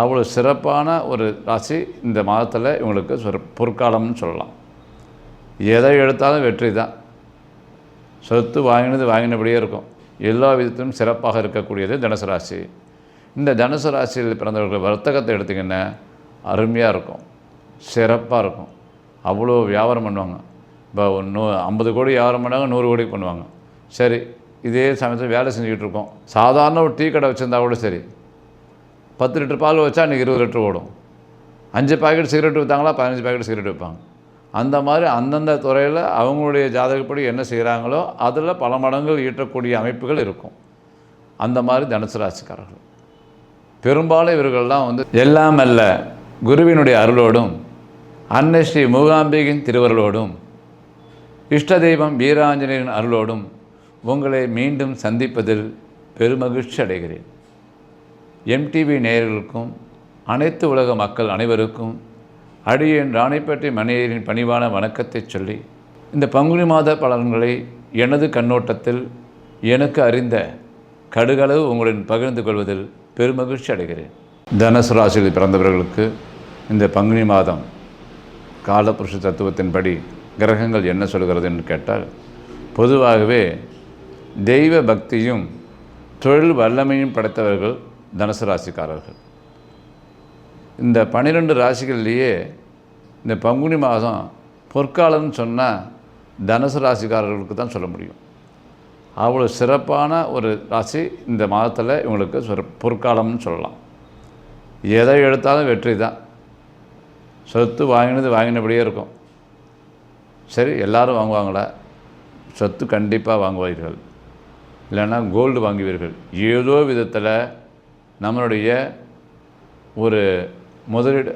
அவ்வளோ சிறப்பான ஒரு ராசி இந்த மாதத்தில் இவங்களுக்கு சிற பொற்காலம்னு சொல்லலாம். எதை எடுத்தாலும் வெற்றி தான். சொத்து வாங்கினது வாங்கினபடியே இருக்கும். எல்லா விதத்திலும் சிறப்பாக இருக்கக்கூடியது தனுசு ராசி. இந்த தனுசு ராசியில் பிறந்தவர்கள் வர்த்தகத்தை எடுத்திங்கன்னா அருமையாக இருக்கும். சிறப்பாக இருக்கும். அவ்வளோ வியாபாரம் பண்ணுவாங்க. இப்போ நூ ஐம்பது கோடி வியாபாரம் பண்ணாங்க நூறு கோடி பண்ணுவாங்க. சரி இதே சமயத்தில் வேலை செஞ்சுக்கிட்டு இருக்கோம். சாதாரண ஒரு டீ கடை வச்சுருந்தா கூட சரி. பத்து லிட்டர் பால் வச்சா இன்றைக்கி இருபது லிட்டர் ஓடும். அஞ்சு பாக்கெட் சிகரெட் விற்றாங்களா பதினஞ்சு பாக்கெட் சிகரெட் விற்பாங்க. அந்த மாதிரி அந்தந்த துறையில் அவங்களுடைய ஜாதகப்படி என்ன செய்கிறாங்களோ அதில் பல மடங்கள் ஈட்டக்கூடிய அமைப்புகள் இருக்கும். அந்த மாதிரி தனுசு ராசிக்காரர்கள். பெரும்பாலும் இவர்கள்லாம் வந்து எல்லாம் அல்ல குருவினுடைய அருளோடும் அன்னை ஸ்ரீ மூகாம்பிகின் திருவருளோடும் இஷ்ட தெய்வம் வீராஞ்சனேயன் அருளோடும் உங்களை மீண்டும் சந்திப்பதில் பெருமகிழ்ச்சி அடைகிறேன். எம்டிவி நேயர்களுக்கும் அனைத்து உலக மக்கள் அனைவருக்கும் அடியேன் ராணிப்பேட்டை மணியரின் பணிவான வணக்கத்தை சொல்லி இந்த பங்குனி மாத பலன்களை எனது கண்ணோட்டத்தில் எனக்கு அறிந்த கடுகளவு உங்களுடன் பகிர்ந்து கொள்வதில் பெருமகிழ்ச்சி அடைகிறேன். தனுசு ராசியில் பிறந்தவர்களுக்கு இந்த பங்குனி மாதம் காலபுருஷ தத்துவத்தின்படி கிரகங்கள் என்ன சொல்கிறது என்று கேட்டால் பொதுவாகவே தெய்வ பக்தியும் தொழில் வல்லமையும் படைத்தவர்கள் தனுசு ராசிக்காரர்கள். இந்த பன்னிரெண்டு ராசிகள்லேயே இந்த பங்குனி மாதம் பொற்காலம்னு சொன்னால் தனுசு ராசிக்காரர்களுக்கு தான் சொல்ல முடியும். அவ்வளோ சிறப்பான ஒரு ராசி இந்த மாதத்தில் இவங்களுக்கு சிற பொற்காலம்னு சொல்லலாம். எதை எடுத்தாலும் வெற்றி தான். சொத்து வாங்கினது வாங்கினபடியே இருக்கும். சரி எல்லோரும் வாங்குவாங்களா? சொத்து கண்டிப்பாக வாங்குவீர்கள். இல்லைன்னா கோல்டு வாங்குவீர்கள். ஏதோ விதத்தில் நம்மளுடைய ஒரு முதலீடு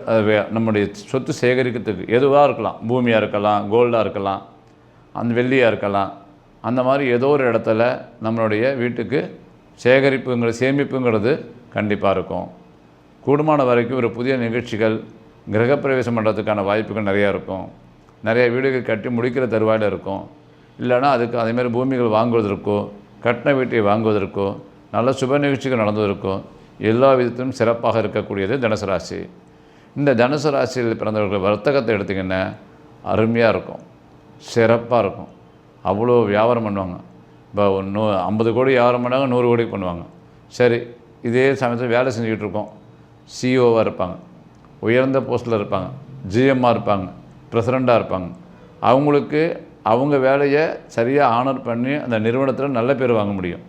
நம்முடைய சொத்து சேகரிக்கிறதுக்கு எதுவாக இருக்கலாம். பூமியாக இருக்கலாம் கோல்டாக இருக்கலாம் அந்த வெள்ளியாக இருக்கலாம். அந்த மாதிரி ஏதோ ஒரு இடத்துல நம்மளுடைய வீட்டுக்கு சேகரிப்புங்கிற சேமிப்புங்கிறது கண்டிப்பாக இருக்கும். கூடுமான வரைக்கும் ஒரு புதிய நிகழ்ச்சிகள் கிரகப்பிரவேசம் பண்ணுறதுக்கான வாய்ப்புகள் நிறையா இருக்கும். நிறைய வீடுகள் கட்டி முடிக்கிற தருவாயில் இருக்கும். இல்லைன்னா அதுக்கு அதேமாதிரி பூமிகள் வாங்குவதற்கோ கட்டின வீட்டை வாங்குவதற்கோ நல்ல சுப நிகழ்ச்சிகள் நடந்ததற்கோ எல்லா விதத்திலும் சிறப்பாக இருக்கக்கூடியது தனுசு ராசி. இந்த தனுசு ராசியில் பிறந்தவர்கள் வர்த்தகத்தை எடுத்திங்கன்னா அருமையாக இருக்கும். சிறப்பாக இருக்கும். அவ்வளோ வியாபாரம் பண்ணுவாங்க. இப்போ நூ ஐம்பது கோடி வியாபாரம் பண்ணாங்க நூறு கோடி பண்ணுவாங்க. சரி இதே சமயத்தில் வேலை செஞ்சுக்கிட்டு இருக்கோம். சிஓவாக இருப்பாங்க. உயர்ந்த போஸ்ட்டில் இருப்பாங்க. ஜிஎம்மாக இருப்பாங்க. ப்ரெசிடெண்ட்டாக இருப்பாங்க. அவங்களுக்கு அவங்க வேலையை சரியாக ஆனர் பண்ணி அந்த நிறுவனத்தில் நல்ல பேர் வாங்க முடியும்.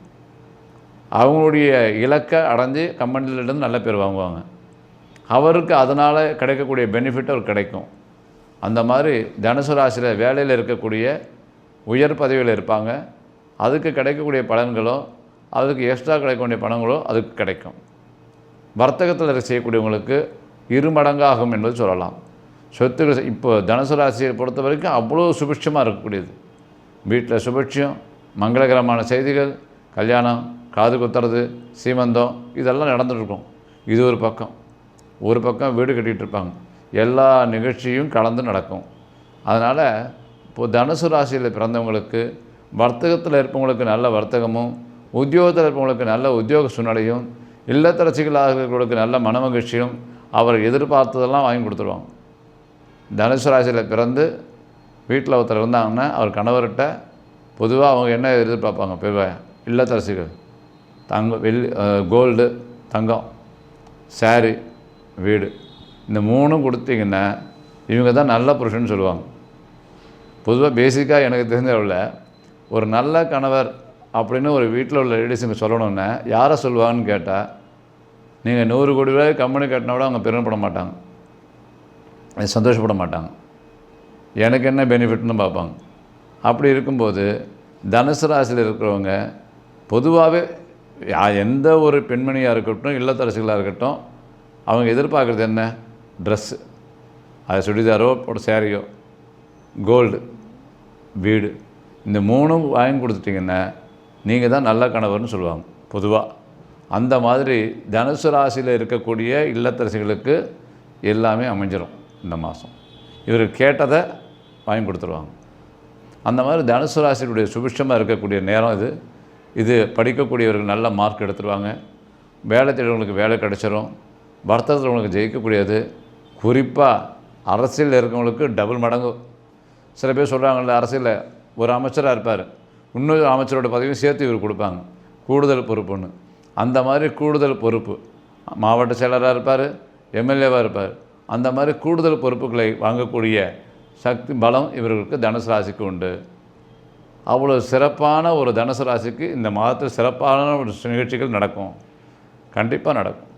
அவங்களுடைய இலக்கை அடைஞ்சு கம்பெனிலேருந்து நல்ல பேர் வாங்குவாங்க. அவருக்கு அதனால் கிடைக்கக்கூடிய பெனிஃபிட் அவருக்கு கிடைக்கும். அந்த மாதிரி தனுசு ராசியில் வேலையில் இருக்கக்கூடிய உயர் பதவியில் இருப்பாங்க. அதுக்கு கிடைக்கக்கூடிய பலன்களோ அதுக்கு எக்ஸ்ட்ரா கிடைக்கக்கூடிய பணங்களோ அதுக்கு கிடைக்கும். வர்த்தகத்தில் செய்யக்கூடியவங்களுக்கு இரு மடங்காகும் என்பது சொல்லலாம். சொத்துக்கள் இப்போ தனுசு ராசியை பொறுத்த வரைக்கும் அவ்வளோ சுபிட்சமாக இருக்கக்கூடியது. வீட்டில் சுபிட்சம் மங்களகரமான செய்திகள் கல்யாணம் காது குத்துறது சீமந்தம் இதெல்லாம் நடந்துட்டுருக்கும். இது ஒரு பக்கம். ஒரு பக்கம் வீடு கட்டிகிட்டு இருப்பாங்க எல்லா நிகழ்ச்சியும் கலந்து நடக்கும். அதனால் இப்போது தனுசு ராசியில் பிறந்தவங்களுக்கு வர்த்தகத்தில் இருப்பவங்களுக்கு நல்ல வர்த்தகமும் உத்தியோகத்தில் இருப்பவங்களுக்கு நல்ல உத்தியோக சூழ்நிலையும் இல்லத்தரசிகளாக இருக்கிறவங்களுக்கு நல்ல மனமகிழ்ச்சியும் அவர் எதிர்பார்த்ததெல்லாம் வாங்கி கொடுத்துருவாங்க. தனுசு ராசியில் பிறந்து வீட்டில் ஒருத்தர் இருந்தாங்கன்னா அவர் கணவர்கிட்ட பொதுவாக அவங்க என்ன எதிர்பார்ப்பாங்க பெருவா இல்லத்தரசிகள்? தங்கம் வெள்ளி கோல்டு தங்கம் சாரி வீடு. இந்த மூணும் கொடுத்தீங்கன்னா இவங்க தான் நல்ல புருஷன்னு சொல்லுவாங்க. பொதுவாக பேசிக்காக எனக்கு தெரிஞ்ச அளவில் ஒரு நல்ல கணவர் அப்படின்னு ஒரு வீட்டில் உள்ள லேடிஸுங்க சொல்லணுன்னா யாரை சொல்லுவாங்கன்னு கேட்டால் நீங்கள் நூறு கோடி ரூபாய் கம்பெனி கட்டினா கூட அவங்க பெருமைப்பட மாட்டாங்க. அது சந்தோஷப்பட மாட்டாங்க. எனக்கு என்ன பெனிஃபிட்னு பார்ப்பாங்க. அப்படி இருக்கும்போது தனுசு ராசியில் இருக்கிறவங்க பொதுவாகவே எந்த ஒரு பெண்மணியாக இருக்கட்டும் இல்லத்தரசிகளாக இருக்கட்டும் அவங்க எதிர்பார்க்குறது என்ன? ட்ரெஸ்ஸு அது சுடிதாரோ போட சேரீயோ கோல்டு வீடு. இந்த மூணும் வாங்கி கொடுத்துட்டிங்கன்னா நீங்கள் தான் நல்ல கணவர்னு சொல்லுவாங்க பொதுவாக அந்த மாதிரி தனுசு ராசியில் இருக்கக்கூடிய இல்லத்தரசிகளுக்கு எல்லாமே அமைஞ்சிடும் இந்த மாதம் இவர் கேட்டதை வாங்கி கொடுத்துருவாங்க. அந்த மாதிரி தனுசு ராசியினுடைய சுபிட்சமாக இருக்கக்கூடிய நேரம் இது. இது படிக்கக்கூடியவர்கள் நல்ல மார்க் எடுத்துருவாங்க. வேலை தேடுறவங்களுக்கு வேலை கிடச்சிரும். வர்த்தகத்தில் உங்களுக்கு ஜெயிக்கக்கூடியது. குறிப்பாக அரசியலில் இருக்கவங்களுக்கு டபுள் மடங்கு. சில பேர் சொல்கிறாங்கல்ல அரசியலில் ஒரு அமைச்சராக இருப்பார். இன்னொரு அமைச்சரோட பதவியும் சேர்த்து இவர் கொடுப்பாங்க. கூடுதல் பொறுப்புன்னு. அந்த மாதிரி கூடுதல் பொறுப்பு. மாவட்ட செயலராக இருப்பார் எம்எல்ஏவாக இருப்பார். அந்த மாதிரி கூடுதல் பொறுப்புகளை வாங்கக்கூடிய சக்தி பலம் இவர்களுக்கு தனுசு ராசிக்கு உண்டு. அவ்வளோ சிறப்பான ஒரு தனுசு ராசிக்கு இந்த மாதத்தில் சிறப்பான ஒரு நிகழ்ச்சிகள் நடக்கும். கண்டிப்பாக நடக்கும்.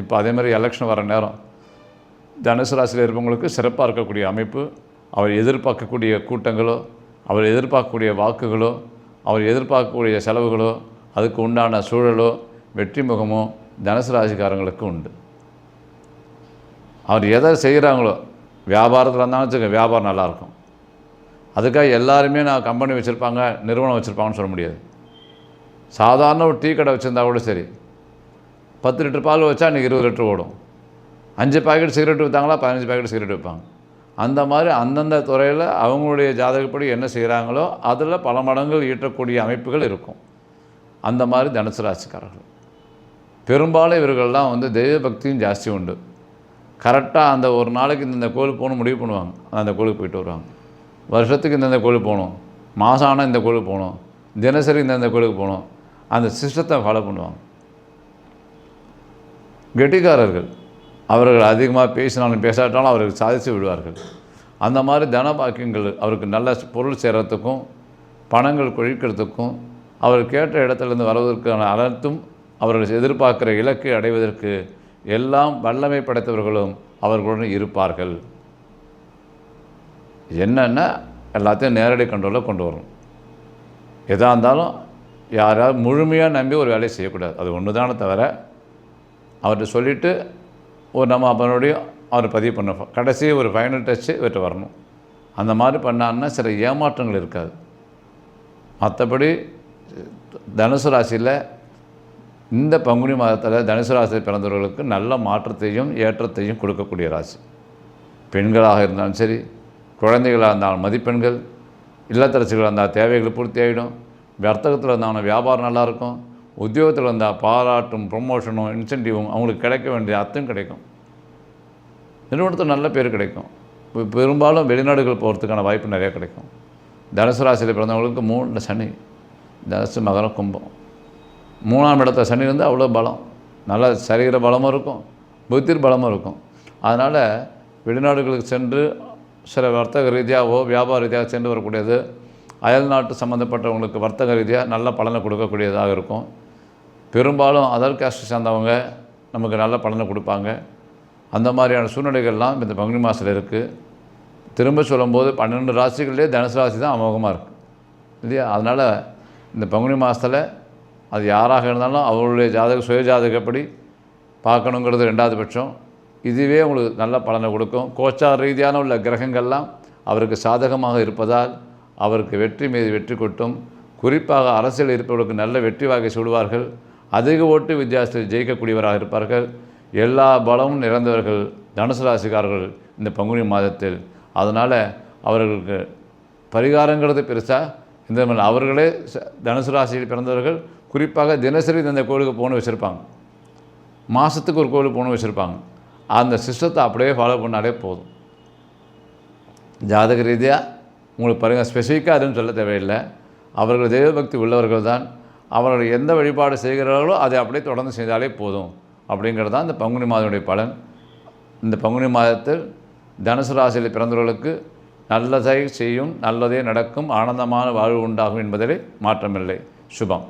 இப்போ அதே மாதிரி எலெக்ஷன் வர நேரம். தனுசு ராசியில் இருப்பவங்களுக்கு சிறப்பாக இருக்கக்கூடிய அமைப்பு அவர் எதிர்பார்க்கக்கூடிய கூட்டங்களோ அவர் எதிர்பார்க்கக்கூடிய வாக்குகளோ அவர் எதிர்பார்க்கக்கூடிய செலவுகளோ அதுக்கு உண்டான சூழலோ வெற்றி முகமோ தனுசு ராசிக்காரங்களுக்கு உண்டு. அவர் எதை செய்கிறாங்களோ வியாபாரத்தில் இருந்தாலும் வச்சுக்க வியாபாரம் நல்லாயிருக்கும் அதுக்காக எல்லாருமே நான் கம்பெனி வச்சுருப்பாங்க நிறுவனம் வச்சுருப்பாங்கன்னு சொல்ல முடியாது. சாதாரண ஒரு டீ கடை வச்சுருந்தா கூட சரி. பத்து லிட்டர் பால் வச்சா இன்றைக்கி இருபது லிட்டர் ஓடும். அஞ்சு பாக்கெட் சிகரெட் விற்றாங்களா பதினஞ்சு பாக்கெட் சிகரெட் விற்பாங்க அந்த மாதிரி அந்தந்த துறையில் அவங்களுடைய ஜாதகப்படி என்ன செய்கிறாங்களோ அதில் பல மடங்கள் ஈட்டக்கூடிய அமைப்புகள் இருக்கும். அந்த மாதிரி தனுசு ராசிக்காரர்கள். பெரும்பாலும் இவர்கள்லாம் வந்து தெய்வ பக்தியும் ஜாஸ்தி உண்டு. கரெக்டாக அந்த ஒரு நாளைக்கு இந்த கோயிலுக்கு போகணும் முடிவு பண்ணுவாங்க. அந்த கோயிலுக்கு போயிட்டு வருவாங்க. வருஷத்துக்கு இந்தந்த கோயிலுக்கு போகணும். மாதம் ஆனால் இந்த கோயிலுக்கு போகணும். தினசரி இந்தந்த கோயிலுக்கு போகணும். அந்த சிஸ்டத்தை ஃபாலோ பண்ணுவாங்க. கெட்டிக்காரர்கள். அவர்கள் அதிகமாக பேசினாலும் பேசாட்டாலும் அவர்கள் சாதித்து விடுவார்கள். அந்த மாதிரி தன பாக்கியங்கள் அவருக்கு நல்ல பொருள் சேர்கிறதுக்கும் பணங்கள் கொழிக்கிறதுக்கும் அவர் கேட்ட இடத்துலேருந்து வருவதற்கான அனைத்தும் அவர்கள் எதிர்பார்க்கிற இலக்கை அடைவதற்கு எல்லாம் வல்லமை படைத்தவர்களும் அவர்களுடன் இருப்பார்கள். என்னென்னா எல்லாத்தையும் நேரடி கண்ட்ரோலில் கொண்டு வரணும். எதாக இருந்தாலும் யாராவது முழுமையாக நம்பி ஒரு வேலையை செய்யக்கூடாது. அது ஒன்று தானே தவிர அவர்கிட்ட சொல்லிவிட்டு ஒரு நம்ம மறுபடியும் அவர் பதிவு பண்ண கடைசி ஒரு ஃபைனல் டச்சு இவர்கிட்ட வரணும். அந்த மாதிரி பண்ணான்னா சில ஏமாற்றங்கள் இருக்காது. மற்றபடி தனுசு ராசியில் இந்த பங்குனி மாதத்தில் தனுசு ராசியில் பிறந்தவர்களுக்கு நல்ல மாற்றத்தையும் ஏற்றத்தையும் கொடுக்கக்கூடிய ராசி. பெண்களாக இருந்தாலும் சரி குழந்தைகளாக இருந்தால் மதிப்பெண்கள் இல்லத்தரசிகளாக இருந்தால் தேவைகள் பூர்த்தி ஆகிடும். வர்த்தகத்தில் இருந்தாலும் வியாபாரம் நல்லாயிருக்கும். உத்தியோகத்தில் இருந்தால் பாராட்டும் ப்ரொமோஷனும் இன்சென்டிவும் அவங்களுக்கு கிடைக்க வேண்டிய அர்த்தம் கிடைக்கும். நிறுவனத்தில் நல்ல பேர் கிடைக்கும். பெரும்பாலும் வெளிநாடுகள் போகிறதுக்கான வாய்ப்பு நிறைய கிடைக்கும். தனுசு ராசியில் பிறந்தவங்களுக்கு மூணு சனி தனுசு மகரம் கும்பம். மூணாம் இடத்துல சனி இருந்து அவ்வளோ பலம். நல்ல சரீர பலமும் இருக்கும் புத்திர் பலமும் இருக்கும். அதனால் வெளிநாடுகளுக்கு சென்று சில வர்த்தக ரீதியாகவோ வியாபார ரீதியாக சென்று வரக்கூடியது அயல் நாட்டு சம்மந்தப்பட்டவங்களுக்கு வர்த்தக ரீதியாக நல்ல பலனை கொடுக்கக்கூடியதாக இருக்கும். பெரும்பாலும் அதர் காஸ்ட் சேர்ந்தவங்க நமக்கு நல்ல பலனை கொடுப்பாங்க. அந்த மாதிரியான சூழ்நிலைகள்லாம் இந்த பங்குனி மாதத்தில் இருக்குது திரும்ப சொல்லும்போது பன்னெண்டு ராசிகள்லேயே தனுசு ராசி தான் அமோகமாக இருக்குது இல்லையா? அதனால் இந்த பங்குனி மாதத்தில் அது யாராக இருந்தாலும் அவருடைய ஜாதக சுய ஜாதகப்படி பார்க்கணுங்கிறது ரெண்டாவது பட்சம். இதுவே உங்களுக்கு நல்ல பலனை கொடுக்கும். கோச்சார் ரீதியான உள்ள கிரகங்கள்லாம் அவருக்கு சாதகமாக இருப்பதால் அவருக்கு வெற்றி மீது வெற்றி கொட்டும். குறிப்பாக அரசியல் இருப்பவர்களுக்கு நல்ல வெற்றி வாகை சூடுவார்கள். அதிக ஓட்டு வித்தியாசத்தில் ஜெயிக்கக்கூடியவராக இருப்பார்கள். எல்லா பலமும் நிறந்தவர்கள் தனுசு ராசிக்காரர்கள் இந்த பங்குனி மாதத்தில். அதனால் அவர்களுக்கு பரிகாரங்கிறது பெருசாக இந்த அவர்களே ச- தனுசு ராசியில் பிறந்தவர்கள் குறிப்பாக தினசரி இந்த கோவிலுக்கு போகணும் வச்சுருப்பாங்க. மாதத்துக்கு ஒரு கோவிலுக்கு போகணும் வச்சுருப்பாங்க. அந்த சிஸ்டத்தை அப்படியே ஃபாலோ பண்ணாலே போதும். ஜாதக ரீதியாக உங்களுக்கு பாருங்கள் ஸ்பெசிஃபிக்காக எதுவும் சொல்ல தேவையில்லை. அவர்கள் தெய்வபக்தி உள்ளவர்கள் தான் அவர்கள் எந்த வழிபாடு செய்கிறார்களோ அதை அப்படியே தொடர்ந்து செய்தாலே போதும். அப்படிங்கிறது தான் இந்த பங்குனி மாதனுடைய பலன். இந்த பங்குனி மாதத்தில் தனுசு ராசியில் பிறந்தவர்களுக்கு நல்லதை செய்யும் நல்லதே நடக்கும் ஆனந்தமான வாழ்வு உண்டாகும் என்பதிலே மாற்றமில்லை. சுபம்.